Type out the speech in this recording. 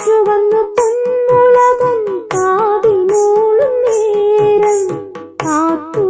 ചുവന്നു പൊന്മുളകൻ കാതിമൂളും നേരം കാത്തു